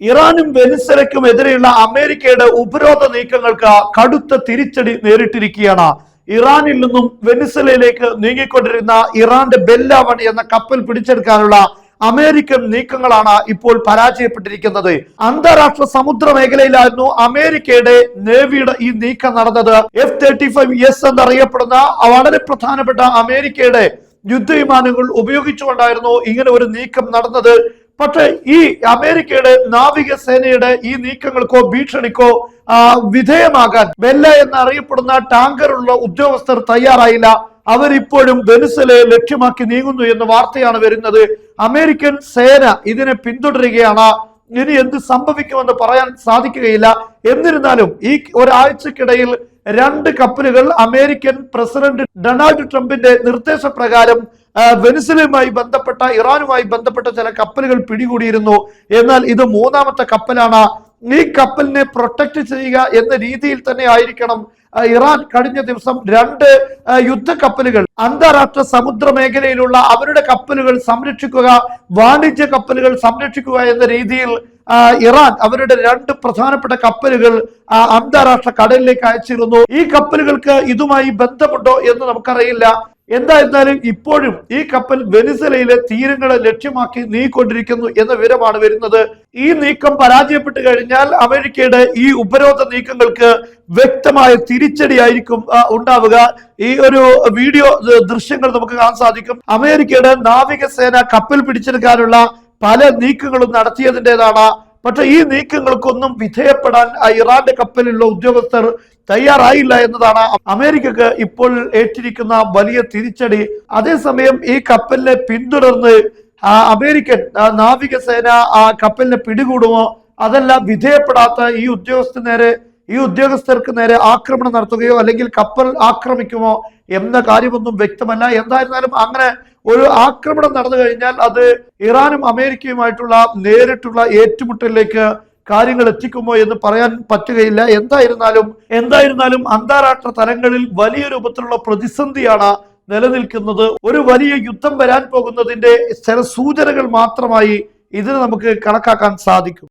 ഇറാനും വെനിസലയ്ക്കും എതിരെയുള്ള അമേരിക്കയുടെ ഉപരോധ നീക്കങ്ങൾക്ക് കടുത്ത തിരിച്ചടി നേരിട്ടിരിക്കുകയാണ്. ഇറാനിൽ നിന്നും വെനിസലയിലേക്ക് നീങ്ങിക്കൊണ്ടിരുന്ന ഇറാന്റെ ബെല്ലാവൺ എന്ന കപ്പൽ പിടിച്ചെടുക്കാനുള്ള അമേരിക്കൻ നീക്കങ്ങളാണ് ഇപ്പോൾ പരാജയപ്പെട്ടിരിക്കുന്നത്. അന്താരാഷ്ട്ര സമുദ്ര മേഖലയിലായിരുന്നു അമേരിക്കയുടെ നേവിയുടെ ഈ നീക്കം നടന്നത്. എഫ് തേർട്ടി ഫൈവ് എസ് എന്നറിയപ്പെടുന്ന വളരെ പ്രധാനപ്പെട്ട അമേരിക്കയുടെ യുദ്ധവിമാനങ്ങൾ ഉപയോഗിച്ചുകൊണ്ടായിരുന്നു ഇങ്ങനെ ഒരു നീക്കം നടന്നത്. പക്ഷേ ഈ അമേരിക്കയുടെ നാവികസേനയുടെ ഈ നീക്കങ്ങൾക്കോ ഭീഷണിക്കോ വിധേയമാകാൻ വെല്ല എന്നറിയപ്പെടുന്ന ടാങ്കറുള്ള ഉദ്യോഗസ്ഥർ തയ്യാറായില്ല. അവരിപ്പോഴും വെനിസലയെ ലക്ഷ്യമാക്കി നീങ്ങുന്നു എന്ന വാർത്തയാണ് വരുന്നത്. അമേരിക്കൻ സേന ഇതിനെ പിന്തുടരുകയാണ്. ഇനി എന്ത് സംഭവിക്കുമെന്ന് പറയാൻ സാധിക്കുകയില്ല. എന്നിരുന്നാലും ഈ ഒരാഴ്ചക്കിടയിൽ രണ്ട് കപ്പലുകൾ അമേരിക്കൻ പ്രസിഡന്റ് ഡൊണാൾഡ് ട്രംപിന്റെ നിർദ്ദേശപ്രകാരം വെനിസലയുമായി ബന്ധപ്പെട്ട ഇറാനുമായി ബന്ധപ്പെട്ട ചില കപ്പലുകൾ പിടികൂടിയിരുന്നു. എന്നാൽ ഇത് മൂന്നാമത്തെ കപ്പലാണ്. ഈ കപ്പലിനെ പ്രൊട്ടക്ട് ചെയ്യുക എന്ന രീതിയിൽ തന്നെ ആയിരിക്കണം ഇറാൻ കഴിഞ്ഞ ദിവസം രണ്ട് യുദ്ധ കപ്പലുകൾ അന്താരാഷ്ട്ര സമുദ്ര മേഖലയിലുള്ള അവരുടെ കപ്പലുകൾ സംരക്ഷിക്കുക വാണിജ്യ കപ്പലുകൾ സംരക്ഷിക്കുക എന്ന രീതിയിൽ ഇറാൻ അവരുടെ രണ്ട് പ്രധാനപ്പെട്ട കപ്പലുകൾ അന്താരാഷ്ട്ര കടലിലേക്ക് അയച്ചിരുന്നു. ഈ കപ്പലുകൾക്ക് ഇതുമായി ബന്ധമുണ്ടോ എന്ന് നമുക്കറിയില്ല. എന്തായിരുന്നാലും ഇപ്പോഴും ഈ കപ്പൽ വെനിസലയിലെ തീരങ്ങളെ ലക്ഷ്യമാക്കി നീക്കൊണ്ടിരിക്കുന്നു എന്ന വിവരമാണ് വരുന്നത്. ഈ നീക്കം പരാജയപ്പെട്ടു കഴിഞ്ഞാൽ അമേരിക്കയുടെ ഈ ഉപരോധ നീക്കങ്ങൾക്ക് വ്യക്തമായ തിരിച്ചടിയായിരിക്കും ഉണ്ടാവുക. ഈ ഒരു വീഡിയോ ദൃശ്യങ്ങൾ നമുക്ക് കാണാൻ സാധിക്കും. അമേരിക്കയുടെ നാവികസേന കപ്പൽ പിടിച്ചെടുക്കാനുള്ള പല നീക്കങ്ങളും നടത്തിയതിന്റെതാണ്. പക്ഷെ ഈ നീക്കങ്ങൾക്കൊന്നും വിധേയപ്പെടാൻ ആ ഇറാന്റെ കപ്പലിലുള്ള ഉദ്യോഗസ്ഥർ തയ്യാറായില്ല എന്നതാണ് അമേരിക്കക്ക് ഇപ്പോൾ ഏറ്റിരിക്കുന്ന വലിയ തിരിച്ചടി. അതേസമയം ഈ കപ്പലിനെ പിന്തുടർന്ന് അമേരിക്കൻ നാവികസേന ആ കപ്പലിനെ പിടികൂടുമോ? അതല്ല വിധേയപ്പെടാത്ത ഈ ഉദ്യോഗസ്ഥ നേരെ ഈ ഉദ്യോഗസ്ഥർക്ക് നേരെ ആക്രമണം നടത്തുകയോ അല്ലെങ്കിൽ കപ്പൽ ആക്രമിക്കുമോ എന്ന കാര്യമൊന്നും വ്യക്തമല്ല. എന്തായിരുന്നാലും അങ്ങനെ ഒരു ആക്രമണം നടന്നു കഴിഞ്ഞാൽ അത് ഇറാനും അമേരിക്കയുമായിട്ടുള്ള നേരിട്ടുള്ള ഏറ്റുമുട്ടലിലേക്ക് കാര്യങ്ങൾ എത്തിക്കുമോ എന്ന് പറയാൻ പറ്റുകയില്ല. എന്തായിരുന്നാലും എന്തായിരുന്നാലും അന്താരാഷ്ട്ര തലങ്ങളിൽ വലിയ രൂപത്തിലുള്ള പ്രതിസന്ധിയാണ് നിലനിൽക്കുന്നത്. ഒരു വലിയ യുദ്ധം വരാൻ പോകുന്നതിന്റെ ചില സൂചനകൾ മാത്രമായി ഇതിന് നമുക്ക് കണക്കാക്കാൻ സാധിക്കും.